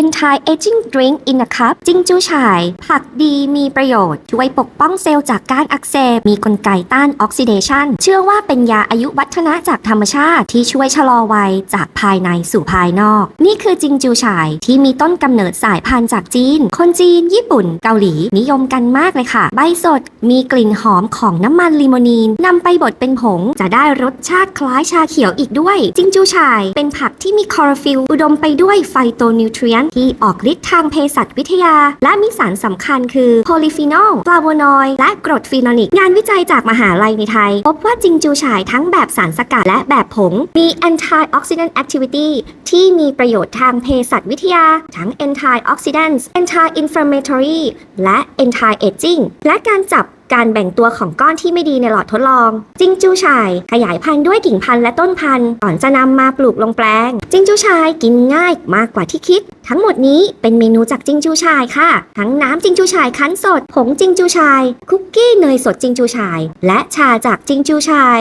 anti aging drink in a cup จิงจูฉาย ผักดีมีประโยชน์ ช่วยปกป้องเซลล์จากการอักเสบ มีกลไกต้านออกซิเดชันเชื่อว่าเป็นยาอายุวัฒนะจากธรรมชาติที่ช่วยชะลอวัยจากภายในสู่ภายนอก นี่คือจิงจูฉายที่มีต้นกำเนิดสายพันธุ์จากจีน คนจีน ญี่ปุ่น เกาหลี นิยมกันมากเลยค่ะ ใบสด มีกลิ่นหอมของน้ำมันลิโมนีนนำไปบดเป็นผง จะได้รสชาติคล้ายชาเขียวอีกด้วย จิงจูฉาย เป็นผักที่มีคลอโรฟิลอุดมไปด้วยไฟโตนิวทรีนที่ออกฤทธิ์ทางเภสัชวิทยา และมีสารสำคัญคือโพลีฟีนอลฟลาโวนอยด์และกรดฟีนอลิก งานวิจัยจากมหาลัยในไทย พบว่าจิงจูฉายทั้งแบบสารสกัดและแบบผง มี antioxidant activity ที่มีประโยชน์ทางเภสัชวิทยา ทั้ง antioxidants anti-inflammatory และ anti-aging และการจับการแบ่งตัวของก้อนที่ไม่ดีในหลอดทดลอง จิงจูฉาย ขยายพันธุ์ด้วยกิ่งพันธุ์และต้นพันธุ์ก่อนจะนำมาปลูกลงแปลง จิงจูฉายกินง่ายมากกว่าที่คิด ทั้งหมดนี้เป็นเมนูจากจิงจูชายค่ะ ทั้งน้ำจิงจูชายคั้นสด ผงจิงจูชาย คุกกี้เนยสดจิงจูชาย และชาจากจิงจูชาย